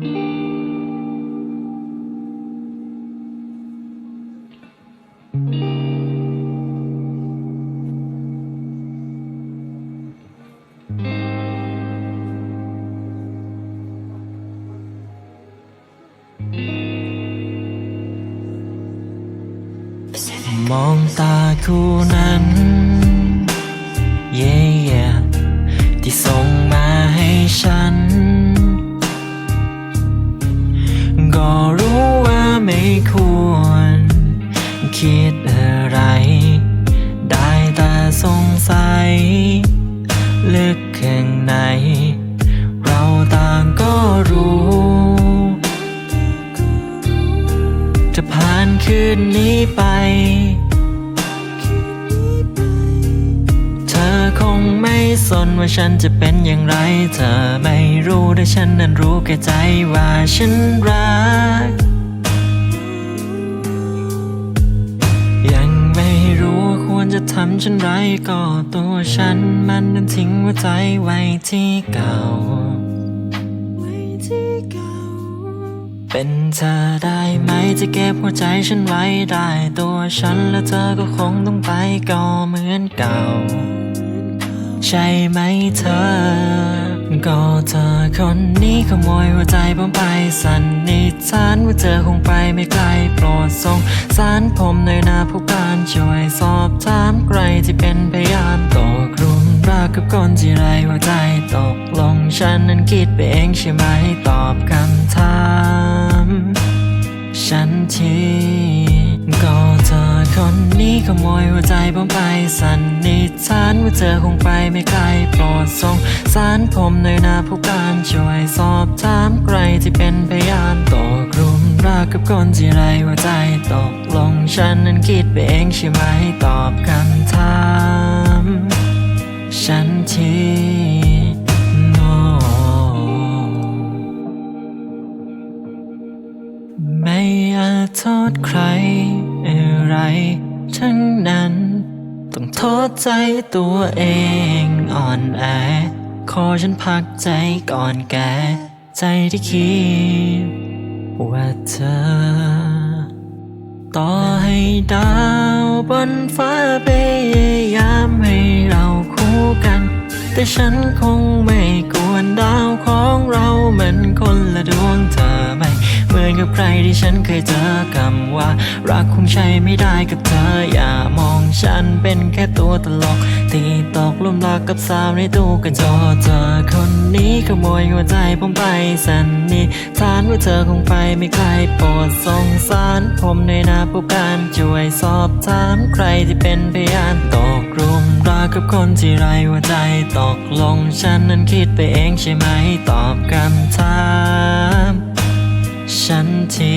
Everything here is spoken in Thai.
มองตาคู่นั้น เย่ที่ส่งมาให้ฉัน ลึกข้างในเราต่างก็รู้ จะผ่านคืนนี้ไป เธอคงไม่สนว่าฉันจะเป็นอย่างไร เธอไม่รู้แต่ฉันนั้นรู้แก่ใจว่าฉันรัก จะทำเช่นไรก็ตัวฉันมันนั้นทิ้งหัวใจไว้ที่เก่าไว้ที่เก่า เป็นเธอได้ไหมจะเก็บหัวใจฉันไว้ได้ตัวฉันและเธอก็คงต้องไปก็เหมือนเก่า ใช่ไหมเธอ ก็เธอคนนี้ขโมยหัวใจผมไปสันนิษฐานว่าเธอคงไปไม่ไกลโปรดส่งสารผมในอยนาผู้ก ช่วยสอบถามใครที่เป็นพยานตกหลุมรักกับคนที่ไรหัวใจตกลงฉันนั้นคิดไปเองใช่ไหมตอบคำถาม ฉันทีก็เธอคนนี้ขโมยหัวใจผมไปสันนิษฐานว่าเธอคงไปไม่ไกลโปรดส่งสารผมในอยนาผู้การช่วยสอบถามใครที่เป็นพยานตกหลุมรักกับคนที่ไรหัวใจตก ฉันนั้นคิดไปเองใช่ไหมตอบคำถาม ฉันที no ไม่อาจโทษใครอะไร ทั้งนั้น ต้องโทษใจตัวเองอ่อนแอ ขอฉันพักใจก่อนแก ใจที่คิดว่าเธอต่อ ให้ดาวบนฟ้าพยายามให้เราคู่กัน แต่ฉันคงไม่กวนดาวของเราเหมือนคนละดวงเธอไม่ เหมือนกับใครที่ฉันเคยเจอคำว่า รักคงใช้ไม่ได้กับเธอ อย่ามองฉันเป็นแค่ตัวตลก ที่ตกหลุมรักกับสาวในตู้กระจกเธอคนนี้ขโมยหัวใจผมไปสันนิษฐานว่าเธอคงไปไม่ไกลโปรดสงสารผมในนาผู้การช่วยสอบถามใครที่เป็นพยานตกหลุมรักกับคนที่ไรหัวใจตกลงฉันนั้นคิดไปเองใช่ไหมตอบคำถาม ฉันที